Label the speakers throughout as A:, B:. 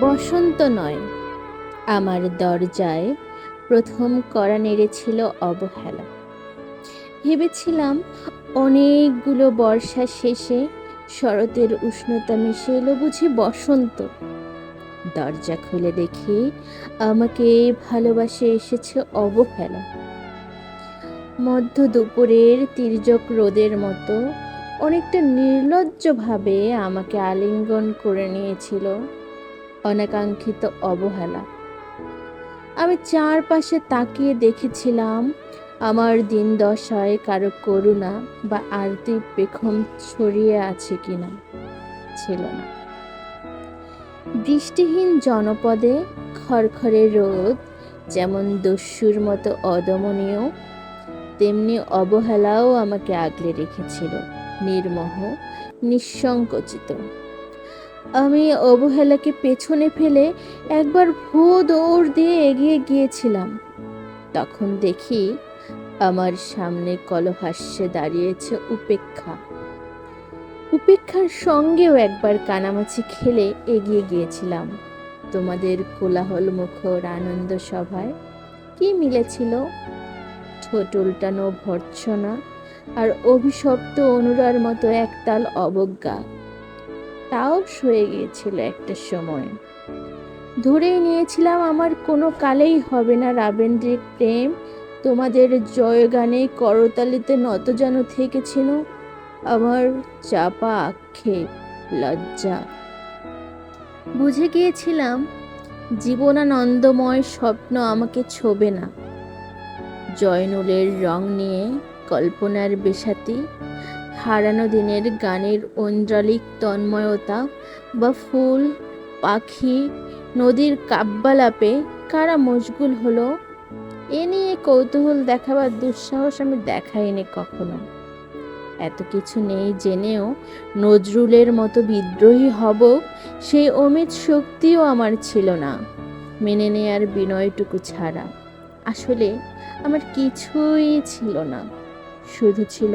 A: বসন্ত নয়। আমার দরজায় প্রথম করা নেড়েছিল অবহেলা। ভেবেছিলাম অনেকগুলো বর্ষা শেষে শরতের উষ্ণতা মিশে এলো বুঝি বসন্ত। দরজা খুলে দেখি আমাকে ভালোবাসে এসেছে অবহেলা। মধ্য দুপুরের তির্যক রোদের মতো অনেকটা নির্লজ্জভাবে আমাকে আলিঙ্গন করে নিয়েছিল। অনাকাঙ্ক্ষিত অবহেলা। আমি চারপাশে তাকিয়ে দেখেছিলাম, আমার দিন দশায় কারও করুণা বা আরতি পেখম ছড়িয়ে আছে কিনা ছিল না। বৃষ্টিহীন জনপদে খড়খড়ে রোদ, যেমন দস্যুর মতো অদমনীয়, তেমনি অবহেলাও আমাকে আগলে রেখেছিল, নির্মোহ, নিঃসংকোচিত। আমি অবহেলাকে পেছনে ফেলে একবার ভো দৌড় দিয়ে এগিয়ে গিয়েছিলাম। তখন দেখি আমার সামনে কলহাস্যে দাঁড়িয়েছে উপেক্ষা। উপেক্ষার সঙ্গেও একবার কানামাছি খেলে এগিয়ে গিয়েছিলাম। তোমাদের কোলাহল মুখর আনন্দ সভায় কি মিলেছিল? ঠোঁট উল্টানো ভর্ৎসনা আর অভিশপ্ত অনুরার মতো একতাল অবজ্ঞা। তাও সয়ে গিয়েছিল একটা সময়। ধরেই নিয়েছিলাম, আমার কোনো কালেই হবে না রাবেন্দ্রিক প্রেম। তোমাদের জয়গানে করতালিতে নত যেন থেকেছিল। আমার চাপা আক্ষেপ, লজ্জা। বুঝে গিয়েছিলাম, জীবনানন্দময় স্বপ্ন আমাকে ছোবে না। জয়নুলের রং নিয়ে কল্পনার বেশাতি হারানো দিনের গানের ঐন্দ্রালিক তন্ময়তা বা ফুল, পাখি, নদীর কাব্যালাপে কারা মশগুল হলো, এ নিয়ে কৌতূহল দেখাবার দুঃসাহস আমি দেখাইনি কখনো। এত কিছু নেই জেনেও নজরুলের মতো বিদ্রোহী হব সেই অমিত শক্তিও আমার ছিল না, মেনে নেয়ার বিনয়টুকু ছাড়া। আসলে আমার কিছুই ছিল না, শুধু ছিল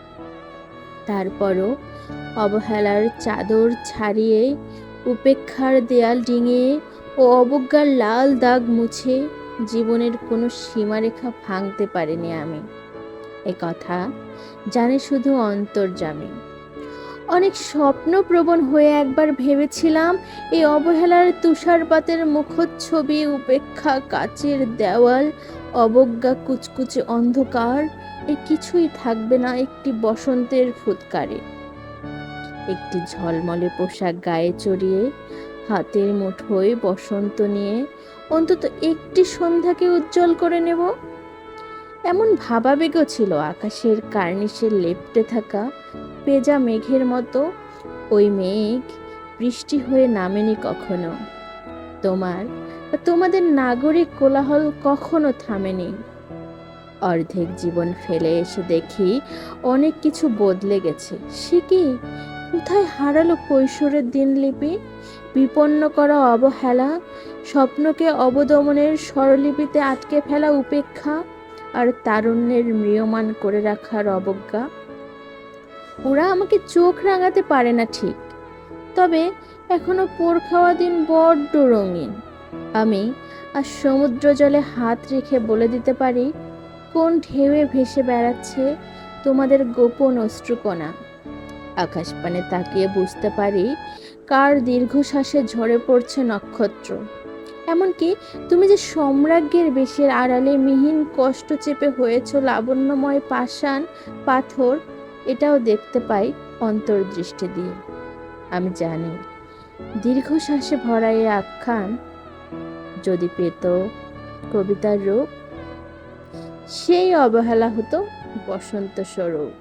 A: তারপরও অবহেলার চাদর ছাড়িয়ে, উপেক্ষার দেয়াল ডিঙিয়ে ও অবজ্ঞার লাল দাগ মুছে জীবনের কোনো সীমারেখা ভাঙতে পারিনি আমি। এ কথা জানে শুধু অন্তর্জামী। অনেক স্বপ্নপ্রবণ হয়ে একবার ভেবেছিলাম এই অবহেলার তুষারপাতের মুখচ্ছবি, উপেক্ষা, কাচের দেওয়াল, অবজ্ঞা, কুচকুচে অন্ধকার এ কিছুই থাকবে না একটি বসন্তের ফুৎকারে। একটি ঝলমলে পোশাক গায়ে চড়িয়ে, হাতের মুঠোয় বসন্ত নিয়ে অন্তত একটি সন্ধ্যাকে উজ্জ্বল করে নেব। এমন ভাবাবেগও ছিল আকাশের কার্নিশে লেপ্টে থাকা পেজা মেঘের মতো, ওই মেঘ বৃষ্টি হয়ে নামেনি কখনো। তোমার তোমাদের নাগরিক কোলাহল কখনো থামেনি। অর্ধেক জীবন ফেলে এসে দেখি অনেক কিছু বদলে গেছে। সে কি? কোথায় হারালো কৈশোরের দিনলিপি? বিপন্ন করা অবহেলা? স্বপ্নকে অবদমনের স্বরলিপিতে আটকে ফেলা উপেক্ষা? আর তারুণ্যের ম্রিয়মান করে রাখার অবজ্ঞা? ওরা আমাকে চোখ রাঙাতে পারে না ঠিক। তবে এখনও পোর খাওয়া দিন বড্ড রঙিন। আমি আর সমুদ্র জলে হাত রেখে বলে দিতে পারি কোন ঢেউয়ে ভেসে বেড়াচ্ছে তোমাদের গোপন অশ্রুকণা? আকাশপানে তাকিয়ে বুঝতে পারি কার দীর্ঘশ্বাসে ঝরে পড়ছে নক্ষত্র। এমনকি তুমি যে সম্রাজ্ঞের বেশের আড়ালে মিহিন কষ্ট চেপে হয়েছ লাবণ্যময় পাষাণ পাথর, এটাও দেখতে পাই অন্তর্দৃষ্টি দিয়ে। আমি জানি, দীর্ঘশ্বাসে ভরা এই আখ্যান যদি পেত কবিতার রূপ সেই অবহেলা হতো বসন্ত স্বরূপ